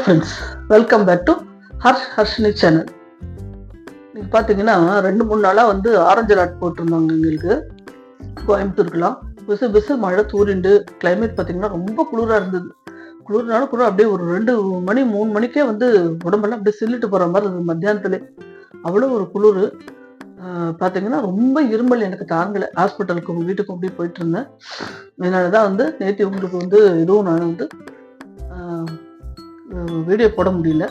Friends welcome back to Harsh Harshini channel நீங்கள் பார்த்தீங்கன்னா ரெண்டு மூணு நாளாக வந்து ஆரஞ்சு அலர்ட் போட்டிருந்தாங்க எங்களுக்கு. கோயம்புத்தூருக்குலாம். பிசு பிசு மழை தூரிண்டு கிளைமேட் பார்த்தீங்கன்னா ரொம்ப குளிராக இருந்தது. குளிர்னாலும் குளிர் அப்படியே ஒரு ரெண்டு மணி மூணு மணிக்கே வந்து உடம்பெல்லாம் அப்படியே சில்லிட்டு போகிற மாதிரி இருந்தது மத்தியானத்துல. அவ்வளோ ஒரு குளிர். பார்த்தீங்கன்னா ரொம்ப இருமல் எனக்கு தாங்கலை. ஹாஸ்பிட்டலுக்கு உங்கள் வீட்டுக்கும் அப்படியே போயிட்டு இருந்தேன். அதனால தான் வந்து நேற்று உங்களுக்கு வந்து இதுவும் நான் வந்து வீடியோ போட முடியல.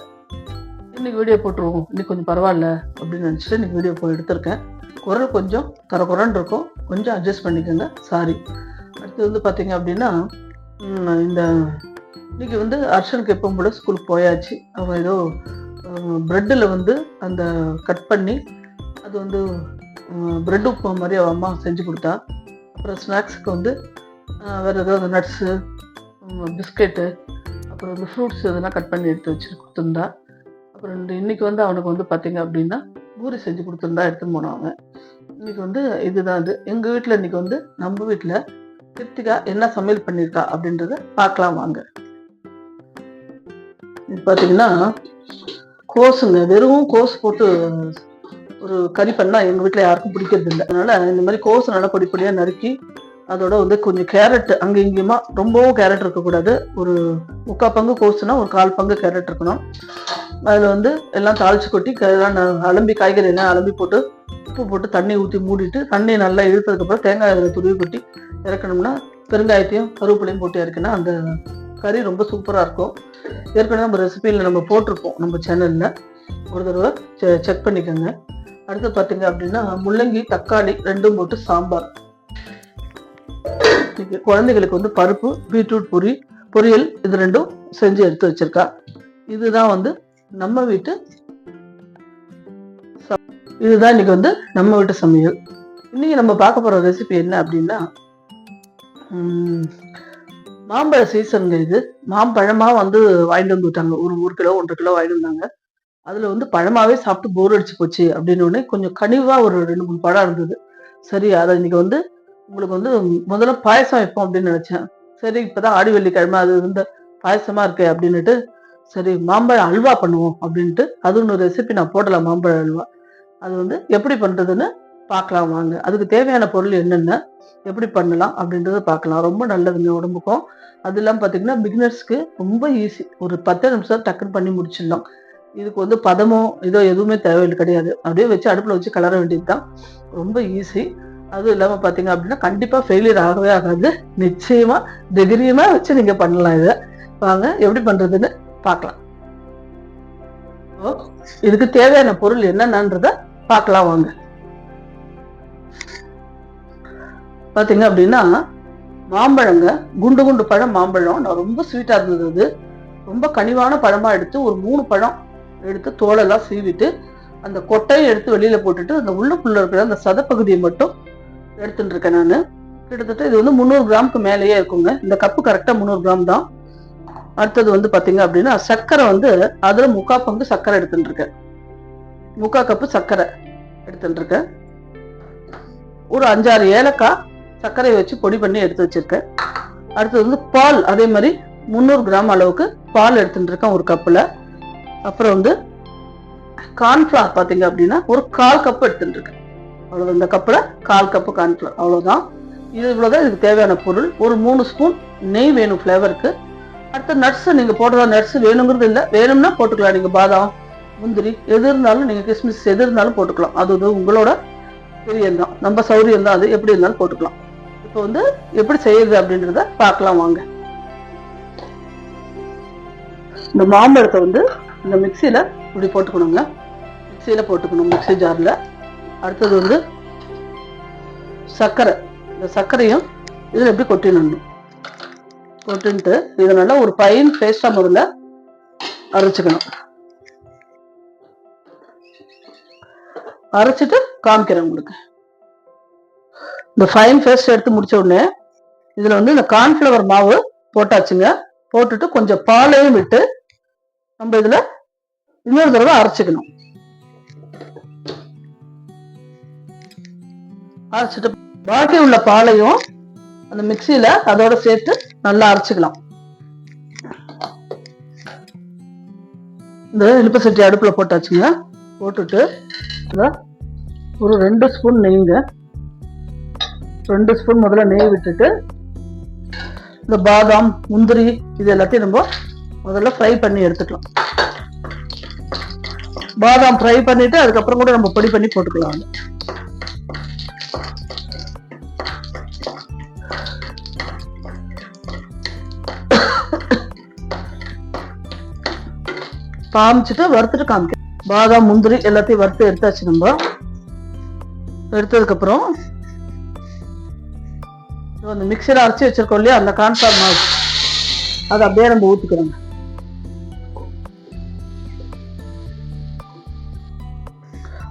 இன்னைக்கு வீடியோ போட்டுருவோம். இன்னைக்கு கொஞ்சம் பரவாயில்ல அப்படின்னு நினச்சிட்டு இன்றைக்கி வீடியோ போய் எடுத்திருக்கேன். குரல் கொஞ்சம் கரகுரன்னு இருக்கும். கொஞ்சம் அட்ஜஸ்ட் பண்ணிக்கோங்க. சாரி அடுத்து வந்து பார்த்தீங்க அப்படின்னா இந்த இன்றைக்கி வந்து அர்ஷனுக்கு எப்பவும் போல ஸ்கூலுக்கு போயாச்சு. அவன் ஏதோ ப்ரெட்டில் வந்து அந்த கட் பண்ணி அது வந்து ப்ரெட் உப்பு மாதிரி அவன் அம்மா செஞ்சு கொடுத்தா. அப்புறம் ஸ்நாக்ஸுக்கு வந்து வேறு ஏதாவது நட்ஸு பிஸ்கெட்டு அப்புறம் வந்து ஃப்ரூட்ஸ் இதெல்லாம் கட் பண்ணி எடுத்து வச்சு கொடுத்துருந்தா. அப்புறம் இந்த இன்னைக்கு வந்து அவனுக்கு வந்து பார்த்தீங்க அப்படின்னா பூரி செஞ்சு கொடுத்துருந்தா எடுத்துன்னு போனான் இன்னைக்கு வந்து இதுதான் இது. எங்கள் வீட்டில் இன்னைக்கு வந்து நம்ம வீட்டில் கிருத்திகா என்ன சமையல் பண்ணியிருக்கா அப்படின்றத பார்க்கலாம் வாங்க. பார்த்தீங்கன்னா கோஸுங்க. வெறும் கோஸ் போட்டு ஒரு கறி பண்ணால் எங்கள் வீட்டில் யாருக்கும் பிடிக்கிறது இல்லை அதனால இந்த மாதிரி கோஸ் நல்லா பொடி பொடியாக நறுக்கி அதோட வந்து கொஞ்சம் கேரட் அங்கே இங்கேயுமா ரொம்பவும் கேரட் இருக்கக்கூடாது. ஒரு முக்கால் பங்கு கோஸுனா ஒரு கால் பங்கு கேரட் இருக்கணும். அதில் வந்து எல்லாம் தாளிச்சு கொட்டி க- எல்லாம் ந- அலம்பி காய்கறி எல்லாம் அலம்பி போட்டு உப்பு போட்டு தண்ணி ஊற்றி மூடிட்டு தண்ணி நல்லா இழுத்ததுக்கப்புறம் தேங்காய் அதில் துருவி கொட்டி இறக்கணும்னா பெருங்காயத்தையும் கருவேப்பிலையும் போட்டு இறக்கினா அந்த கறி ரொம்ப சூப்பராக இருக்கும். ஏற்கனவே நம்ம ரெசிபியில் நம்ம போட்டிருப்போம் நம்ம சேனலில் ஒரு தடவை செக் பண்ணிக்கோங்க. அடுத்து பார்த்தீங்க அப்படின்னா முள்ளங்கி தக்காளி ரெண்டும் போட்டு சாம்பார். இன்னைக்கு குழந்தைகளுக்கு வந்து பருப்பு பீட்ரூட் பொரி பொரியல் இது ரெண்டும் செஞ்சு எடுத்து வச்சிருக்கா. இதுதான் வந்து நம்ம வீட்டு இதுதான் இன்னைக்கு வந்து நம்ம வீட்டு சமையல். இன்னைக்கு நம்ம பார்க்க போற ரெசிபி என்ன அப்படின்னா மாம்பழ சீசனுங்க இது. மாம்பழமா வந்து வாங்கிட்டு வந்து விட்டாங்க. ஒரு ஒரு கிலோ ஒன்றரை கிலோ வாங்கிட்டு வந்தாங்க. அதுல வந்து பழமாவே சாப்பிட்டு போர் அடிச்சு போச்சு. அப்படின்னு கொஞ்சம் கனிவா ஒரு ரெண்டு மூணு பழம் இருந்தது. சரி அதை இன்னைக்கு வந்து உங்களுக்கு வந்து முதல்ல பாயசம் வைப்போம் அப்படின்னு நினைச்சேன். சரி இப்பதான் ஆடி வெள்ளிக்கிழமை அது வந்து பாயசமா இருக்கே அப்படின்னுட்டு சரி மாம்பழ அல்வா பண்ணுவோம் அப்படின்ட்டு அது ஒன்று ரெசிபி நான் போடலாம் மாம்பழ அல்வா. அது வந்து எப்படி பண்றதுன்னு பார்க்கலாம் வாங்க. அதுக்கு தேவையான பொருள் என்னென்ன எப்படி பண்ணலாம் அப்படின்றத பார்க்கலாம். ரொம்ப நல்லதுங்க உடம்புக்கும். அது இல்லாமல் பார்த்தீங்கன்னா பிகினர்ஸ்க்கு ரொம்ப ஈஸி ஒரு பத்து நிமிஷம் டக்குன்னு பண்ணி முடிச்சிடலாம் இதுக்கு வந்து பதமோ இதோ எதுவுமே தேவையில்லை கிடையாது. அப்படியே வச்சு அடுப்பில் வச்சு கலர வேண்டியது தான் ரொம்ப ஈஸி அதுவும் இல்லாமல் பார்த்தீங்க அப்படின்னா கண்டிப்பாக ஃபெயிலியர் ஆகவே ஆகாது. நிச்சயமா தைரியமா வச்சு நீங்கள் பண்ணலாம் இதை. வாங்க எப்படி பண்ணுறதுன்னு பார்க்கலாம். இதுக்கு தேவையான பொருள் என்னென்னன்றத பார்க்கலாம் வாங்க. பார்த்தீங்க அப்படின்னா மாம்பழங்க குண்டு குண்டு பழம் மாம்பழம். நான் ரொம்ப ஸ்வீட்டாக இருந்தது அது. ரொம்ப கனிவான பழமா எடுத்து ஒரு மூணு பழம் எடுத்து தோலெல்லாம் சீவிட்டு அந்த கொட்டையை எடுத்து வெளியில போட்டுட்டு அந்த உள்ளுக்குள்ள இருக்கிற அந்த சதப்பகுதியை மட்டும் எடுத்துட்டு இருக்கேன் நான். கிட்டத்தட்ட இது வந்து முந்நூறு கிராமுக்கு மேலேயே இருக்குங்க. இந்த கப்பு கரெக்டாக முந்நூறு கிராம் தான். அடுத்தது வந்து பார்த்தீங்க அப்படின்னா சர்க்கரை வந்து அதில் முக்கா பங்கு சர்க்கரை எடுத்துட்டு இருக்கேன் முக்கா கப்பு சர்க்கரை எடுத்துட்டுருக்கேன். ஒரு அஞ்சாறு ஏலக்காய் சர்க்கரையை வச்சு பொடி பண்ணி எடுத்து வச்சிருக்கேன். அடுத்தது வந்து பால் அதே மாதிரி முந்நூறு கிராம் அளவுக்கு பால் எடுத்துட்டுருக்கேன் ஒரு கப்பில். அப்புறம் வந்து கார்ன்ஃபிளவர் பார்த்தீங்க அப்படின்னா ஒரு கால் கப் எடுத்துட்டுருக்கேன். அவ்வளோ இந்த கப்பில் கால் கப்பு கார்ன்ஃப்ளவர் அவ்வளோதான் இது இவ்வளவுதான் இதுக்கு தேவையான பொருள். ஒரு மூணு ஸ்பூன் நெய் வேணும் ஃப்ளேவருக்கு அடுத்த நட்ஸ் நீங்க போடுறதா நட்ஸ் வேணுங்கிறது இல்லை. வேணும்னா போட்டுக்கலாம். நீங்க பாதாம் முந்திரி எது இருந்தாலும் நீங்க கிஸ்மிஸ் எது இருந்தாலும் போட்டுக்கலாம். அது வந்து உங்களோட பிரியம் தான் நம்ம சௌரியம் தான் அது. எப்படி இருந்தாலும் போட்டுக்கலாம். இப்போ வந்து எப்படி செய்யுது அப்படின்றத பார்க்கலாம் வாங்க. இந்த மாம்பழத்தை வந்து இந்த மிக்சியில் இப்படி போட்டுக்கணுங்க மிக்சியில் போட்டுக்கணும். மிக்ஸி ஜார்ல. அடுத்தது வந்து சர்க்கரை. இந்த சர்க்கரையும் இதில் எப்படி கொட்டிடணும்? கொட்டின்ட்டு இதை நல்லா ஒரு ஃபைன் பேஸ்டா முதல்ல அரைச்சுக்கணும். அரைச்சிட்டு காமிக்கிறேன் உங்களுக்கு. இந்த ஃபைன் பேஸ்ட் எடுத்து முடிச்ச உடனே இதுல வந்து இந்த கார்ன்ஃப்ளவர் மாவு போட்டாச்சுங்க. போட்டுட்டு கொஞ்சம் பாலையும் விட்டு நம்ம இதுல இன்னொரு தடவை அரைச்சுக்கணும். அரைச்சிட்டு பாக்கி உள்ள பாலையும் அந்த மிக்சியில அதோட சேர்த்து நல்லா அரைச்சிக்கலாம். இந்த இழுப்பு சட்டி அடுப்புல போட்டாச்சுங்க போட்டுட்டு ஒரு ரெண்டு ஸ்பூன் நெய்ங்க. ரெண்டு ஸ்பூன் முதல்ல நெய் விட்டுட்டு இந்த பாதாம் முந்திரி இது எல்லாத்தையும் நம்ம முதல்ல ஃப்ரை பண்ணி எடுத்துக்கலாம். பாதாம் ஃப்ரை பண்ணிட்டு அதுக்கப்புறம் கூட நம்ம பொடி பண்ணி போட்டுக்கலாம். காமிச்சிட்டு வறுத்துட்டு காமிக்க. பாதாம் முந்திரி எல்லாத்தையும் வறுத்து எடுத்தாச்சு நம்ம. எடுத்ததுக்கு அப்புறம் அந்த மிக்சியில் அரைச்சி வச்சிருக்கோம் இல்லையா? அந்த கான்ஃபார் மாவு. அதை அப்படியே நம்ம ஊற்றிக்கிறோங்க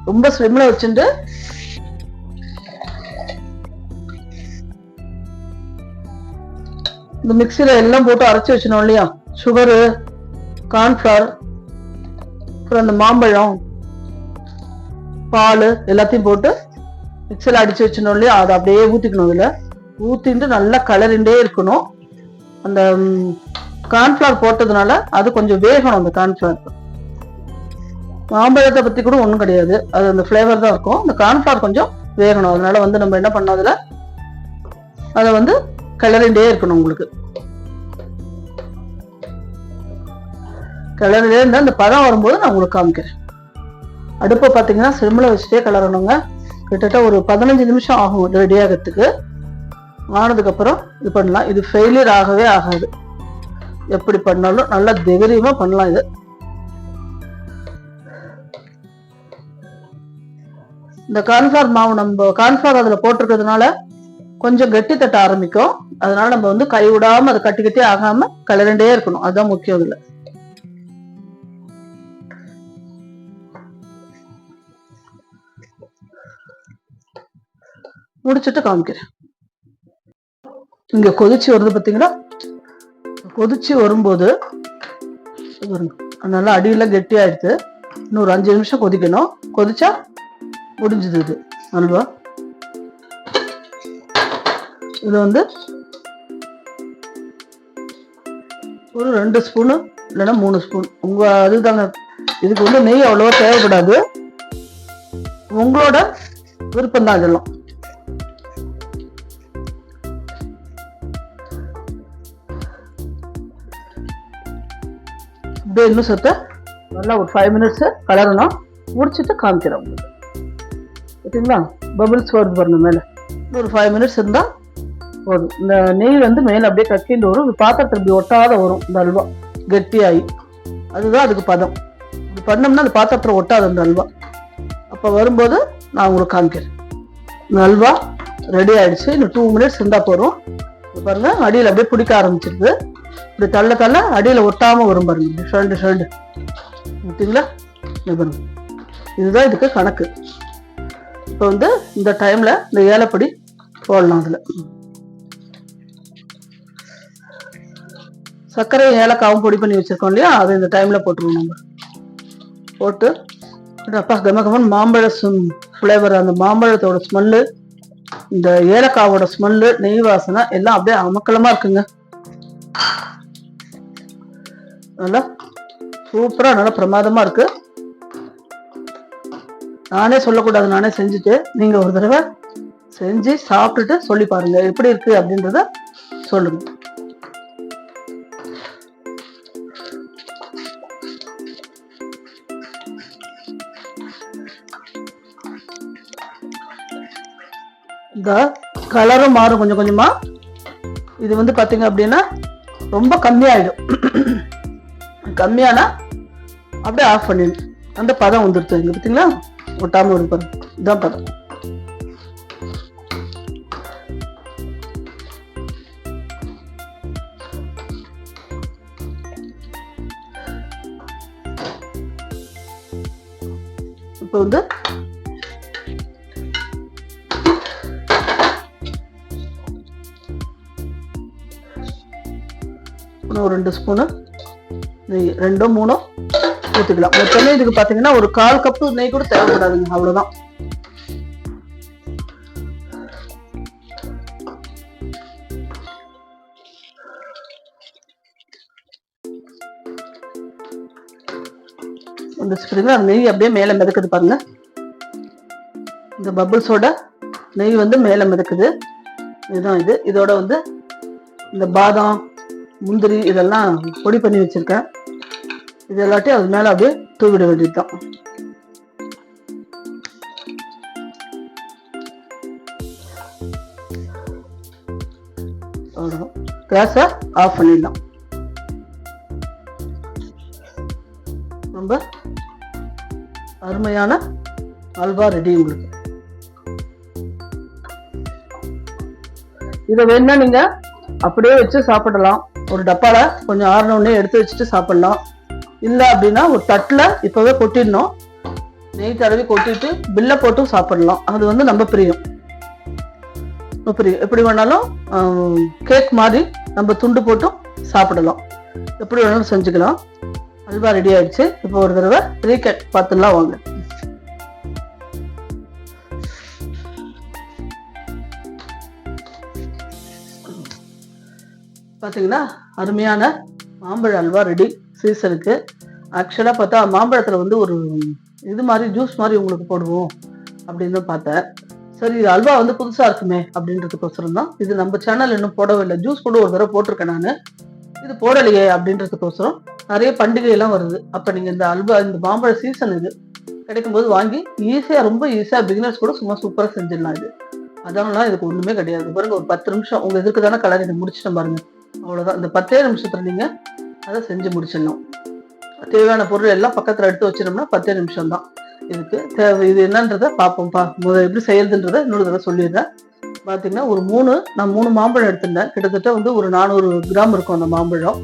ரொம்ப ஸ்லிம்ல வச்சுட்டு இந்த மிக்சியில எல்லாம் போட்டு அரைச்சி வச்சினோம் இல்லையா? சுகரு கார்ன்ஃபிளவர் அப்புறம் அந்த மாம்பழம் பால் எல்லாத்தையும் போட்டு மிக்சரில் அடித்து வச்சினோம் இல்லையா? அதை அப்படியே ஊற்றிக்கணும் இதில். ஊற்றிட்டு நல்லா கலரிண்டே இருக்கணும். அந்த கார்ன்ஃப்ளவர் போட்டதுனால அது கொஞ்சம் வேகணும் அந்த கார்ன்ஃப்ளவர் மாம்பழத்தை பற்றி கூட ஒன்றும் கிடையாது. அது அந்த ஃப்ளேவர் தான் இருக்கும். அந்த கார்ன்ஃப்ளவர் கொஞ்சம் வேகணும். அதனால வந்து நம்ம என்ன பண்ணோம் அதில்? அதை வந்து கிளறிண்டே இருக்கணும் உங்களுக்கு. கிளறிலேருந்து இருந்தால் அந்த பழம் வரும்போது நான் உங்களுக்கு காமிக்கிறேன். அடுப்பை பார்த்தீங்கன்னா சிம்மில் வச்சுட்டே கிளறணுங்க. கிட்டத்தட்ட ஒரு பதினஞ்சு நிமிஷம் ஆகும் ரெடி ஆகிறதுக்கு. ஆனதுக்கப்புறம் இது பண்ணலாம். இது ஃபெயிலியர் ஆகவே ஆகாது. எப்படி பண்ணாலும் நல்லா தைரியமாக பண்ணலாம் இது. இந்த கார்ன்ஃபிளவர் மாவு நம்ம கான்ஃபார் அதில் போட்டிருக்கிறதுனால கொஞ்சம் கெட்டி தட்ட ஆரம்பிக்கும். அதனால நம்ம வந்து கை விடாமல் அதை கட்டி கட்டி ஆகாமல் கலரண்டே இருக்கணும். அதுதான் முக்கியம் இதுல. முடிச்சுட்டு காமிக்கிறேன். இங்க கொதிச்சு வருது பாத்தீங்களா? கொதிச்சு வரும்போது நல்லா அடியில கெட்டியாயிடுது இன்னும் ஒரு அஞ்சு நிமிஷம் கொதிக்கணும். கொதிச்சா முடிஞ்சது இது அல்வா. இது வந்து ஒரு ரெண்டு ஸ்பூனு இல்லைன்னா மூணு ஸ்பூன். உங்க அதுதாங்க இதுக்கு வந்து நெய் அவ்வளோவா தேவைப்படாது. உங்களோட விருப்பம் தான் இதெல்லாம். இப்படியே இன்னும் சத்த நல்லா ஒரு ஃபைவ் மினிட்ஸு கலரணும். முடிச்சுட்டு காமிக்கிறேன் உங்களுக்கு. ஓகேங்களா? பபிள்ஸ் வருது பாருங்க மேலே. ஒரு ஃபைவ் மினிட்ஸ் இருந்தால் போதும். இந்த நெய் வந்து மேலே அப்படியே கக்கிண்டு வரும். பாத்திரத்தில் இப்படி ஒட்டாத வரும். இந்த அல்வா. கெட்டியாகி அதுதான் அதுக்கு பதம். இப்படி பண்ணோம்னா அந்த பாத்திரத்தில் ஒட்டாது அந்த அல்வா. அப்போ வரும்போது நான் உங்களுக்கு காமிக்கிறேன். இந்த அல்வா ரெடி ஆகிடுச்சு இன்னும் டூ மினிட்ஸ் இருந்தால் போதும். பாருங்க. அடியில் அப்படியே பிடிக்க ஆரம்பிச்சிருது. இப்படி தள்ள தள்ள அடியில் ஒட்டாமல் வரும் பாருங்க. இப்படி ஷர்ண்டு ஷர்ண்டு ஓகேங்களா இது பாருங்க. இதுதான் இதுக்கு கணக்கு. இப்போ வந்து இந்த டைம்ல இந்த ஏலப்பொடி போடலாம் அதுல. சர்க்கரை ஏலக்காவும் பொடி பண்ணி வச்சிருக்கோம் இல்லையா? அதை இந்த டைம்ல போட்டுருவோம் நம்ம. போட்டு அப்பா கம கமன் மாம்பழ ஃப்ளேவர் அந்த மாம்பழத்தோட ஸ்மெல்லு இந்த ஏலக்காவோட ஸ்மெல்லு நெய் வாசனை எல்லாம் அப்படியே அமக்கலமா இருக்குங்க. நல்லா சூப்பரா நல்லா பிரமாதமா இருக்கு. நானே சொல்லக்கூடாது நானே செஞ்சுட்டு நீங்க ஒரு தடவை செஞ்சு சாப்பிட்டுட்டு சொல்லி பாருங்க. எப்படி இருக்கு அப்படின்றத சொல்லுங்க. இந்த கலரும் மாறும் கொஞ்சம் கொஞ்சமா. இது வந்து பாத்தீங்க அப்படின்னா ரொம்ப கம்மியாயிடும். கம்மியானா அப்படியே ஆஃப் பண்ணிடு. அந்த பதம் வந்துருச்சு இங்க பார்த்தீங்களா ஒட்டாம ஒரு பதம் இதான் பதம். இப்போ வந்து இன்னும் ஒரு ரெண்டு ஸ்பூனு நெய் ரெண்டோ மூணோ ஊற்றிக்கலாம் மொத்தமே இதுக்கு பார்த்தீங்கன்னா ஒரு கால் கப்பு நெய் கூட தேவைப்படாதுங்க. அவ்வளோதான் வந்துச்சுக்கிறீங்களா அந்த நெய் அப்படியே மேலே மிதக்குது பாருங்க. இந்த பபுள்ஸோட நெய் வந்து மேலே மிதக்குது. இதுதான் இது. இதோட வந்து இந்த பாதாம் முந்திரி இதெல்லாம் பொடி பண்ணி வச்சிருக்கேன். இது எல்லாத்தையும் அது மேலே அப்படியே தூவிட வேண்டியதுதான் அவ்வளோதான் கேஸை ஆஃப் பண்ணிடலாம். ரொம்ப அருமையான அல்வா ரெடி உங்களுக்கு. இதை வேணா நீங்க அப்படியே வச்சு சாப்பிடலாம். ஒரு டப்பால கொஞ்சம் ஆறினோடனே எடுத்து வச்சுட்டு சாப்பிட்லாம். இல்லை அப்படின்னா ஒரு தட்டில் இப்போவே கொட்டிடணும். நெய் தடவி கொட்டிட்டு பில்ல போட்டும் சாப்பிடலாம். அது வந்து நம்ம பிரியம். பிரியம். எப்படி வேணாலும் கேக் மாதிரி நம்ம துண்டு போட்டும் சாப்பிடலாம். எப்படி வேணாலும் செஞ்சுக்கலாம். அல்வா ரெடி ஆயிடுச்சு. இப்போ ஒரு தடவை ரீகேட் பார்த்துலாம் வாங்க. பார்த்தீங்கன்னா அருமையான மாம்பழ அல்வா ரெடி சீசனுக்கு. ஆக்சுவலாக பார்த்தா மாம்பழத்தில் வந்து ஒரு இது மாதிரி ஜூஸ் மாதிரி உங்களுக்கு போடுவோம் அப்படின்னு பார்த்தேன். சரி இது அல்வா வந்து புதுசாக இருக்குமே அப்படின்றதுக்கோசரம் தான். இது நம்ம சேனல் இன்னும் போடவே இல்லை ஜூஸ் கூட ஒரு தடவை போட்டிருக்கேன் நான். இது போடலையே அப்படின்றதுக்கோசரம் நிறைய பண்டிகையெல்லாம் வருது. அப்போ நீங்கள் இந்த அல்வா இந்த மாம்பழ சீசன் இது கிடைக்கும்போது வாங்கி ஈஸியாக ரொம்ப ஈஸியாக பிகினர்ஸ் கூட சும்மா சூப்பராக செஞ்சிடலாம் இது. அதனால இதுக்கு ஒன்றுமே கிடையாது. பாருங்க ஒரு பத்து நிமிஷம். உங்கள் எதுக்கு தானே கலர் இதை முடிச்சிட்டேன் பாருங்க. அவ்வளோதான் இந்த பத்தே நிமிஷத்தில் நீங்கள் அதை செஞ்சு முடிச்சிடணும். தேவையான பொருள் எல்லாம் பக்கத்தில் எடுத்து வச்சிடோம்னா பத்தே நிமிஷம் தான் இதுக்கு தேவை இது என்னன்றதை பார்ப்போம்ப்பா. முதல் எப்படி செய்யறதுன்றதை இன்னொரு தடவை சொல்லிடுறேன். பார்த்தீங்கன்னா ஒரு மூணு நான் மூணு மாம்பழம் எடுத்திருந்தேன். கிட்டத்தட்ட வந்து ஒரு நானூறு கிராம் இருக்கும் அந்த மாம்பழம்.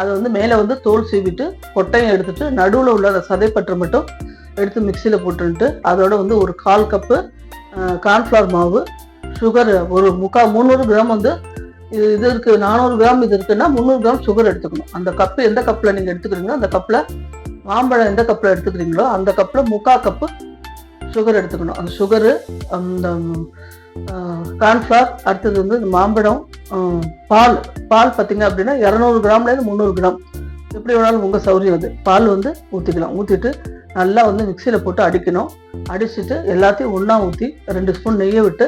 அதை வந்து மேலே வந்து தோல் சீவிட்டு கொட்டையும் எடுத்துட்டு நடுவில் உள்ள அந்த சதைப்பற்று மட்டும் எடுத்து மிக்சியில் போட்டுன்ட்டு அதோட வந்து ஒரு கால் கப்பு கார்ன்ஃப்ளவர் மாவு சுகர் ஒரு முக்கா முந்நூறு கிராம் வந்து இது இது இருக்கு நானூறு கிராம் இது இருக்குன்னா முந்நூறு கிராம் சுகர் எடுத்துக்கணும். அந்த கப்பு எந்த கப்பில் நீங்கள் எடுத்துக்கிறீங்களோ அந்த கப்பில் மாம்பழம் எந்த கப்பில் எடுத்துக்கிறீங்களோ அந்த கப்பில் முக்கா கப்பு சுகர் எடுத்துக்கணும். அந்த சுகரு அந்த கார்ன்ஃப்ளவர் அடுத்தது வந்து இந்த மாம்பழம் பால். பால் பார்த்தீங்க அப்படின்னா இரநூறு கிராம்லேருந்து முந்நூறு கிராம். எப்படி வேணாலும் உங்கள் சௌரியம் அது. பால் வந்து ஊற்றிக்கலாம் ஊற்றிட்டு நல்லா வந்து மிக்சியில் போட்டு அடிக்கணும். அடிச்சுட்டு எல்லாத்தையும் ஒன்றா ஊற்றி ரெண்டு ஸ்பூன் நெய்யை விட்டு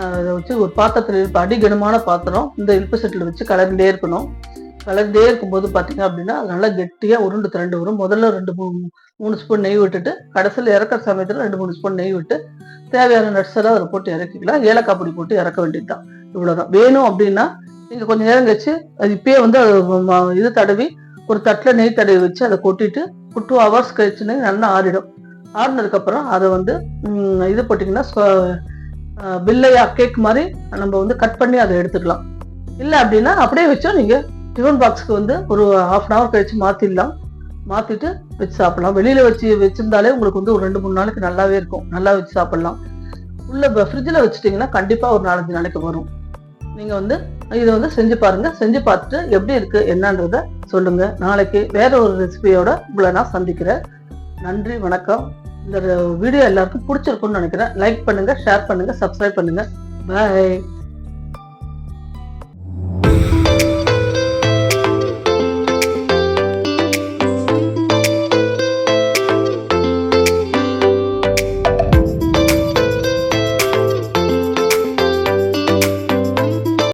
அதை வச்சு ஒரு பாத்திரத்தில் இருப்ப அடிகனமான பாத்திரம். இந்த இழுப்பு செட்டில் வச்சு கலர்ந்தே இருக்கணும். கலர்ந்தே இருக்கும்போது பார்த்தீங்க அப்படின்னா அது நல்லா கெட்டியாக உருண்டு திரண்டு வரும். முதல்ல ரெண்டு மூணு மூணு ஸ்பூன் நெய் விட்டுட்டு கடைசியில் இறக்குற சமயத்தில் ரெண்டு மூணு ஸ்பூன் நெய் விட்டு தேவையான நட்ஸ் எல்லாம் அதில் போட்டு இறக்கிக்கலாம். ஏலக்காய் பொடி போட்டு இறக்க வேண்டியது தான் இவ்வளோதான் வேணும் அப்படின்னா நீங்கள் கொஞ்சம் நேரம் கழிச்சு அது இப்பயே வந்து இது தடவி ஒரு தட்டில் நெய் தடவி வச்சு அதை கொட்டிட்டு ஒரு டூ ஹவர்ஸ் கழிச்சுன்னு நல்லா ஆறிடும். ஆறினதுக்கப்புறம் அதை வந்து இது போட்டிங்கன்னா வில்லையா பில்லையா கேக் மாதிரி நம்ம வந்து கட் பண்ணி அதை எடுத்துக்கலாம். இல்லை அப்படின்னா அப்படியே வச்சோம் நீங்கள் டிஃபன் பாக்ஸ்க்கு வந்து ஒரு ஹாஃப் அன் ஹவர் கழிச்சு மாற்றிடலாம் மாற்றிட்டு வச்சு சாப்பிடலாம். வெளியில் வச்சு வச்சிருந்தாலே உங்களுக்கு வந்து ஒரு ரெண்டு மூணு நாளைக்கு நல்லாவே இருக்கும். நல்லா வச்சு சாப்பிடலாம். உள்ள ஃப்ரிட்ஜில் வச்சுட்டிங்கன்னா கண்டிப்பாக ஒரு நாலஞ்சு நாளைக்கு வரும். நீங்கள் வந்து இதை வந்து செஞ்சு பாருங்கள் செஞ்சு பார்த்துட்டு எப்படி இருக்குது என்னன்றத சொல்லுங்கள் நாளைக்கு வேற ஒரு ரெசிபியோட உங்களை நான் சந்திக்கிறேன். நன்றி வணக்கம். இந்த வீடியோ எல்லாருக்கும் பிடிச்சிருக்கும்னு நினைக்கிறேன். லைக் பண்ணுங்க ஷேர் பண்ணுங்க சப்ஸ்கிரைப் பண்ணுங்க. பாய்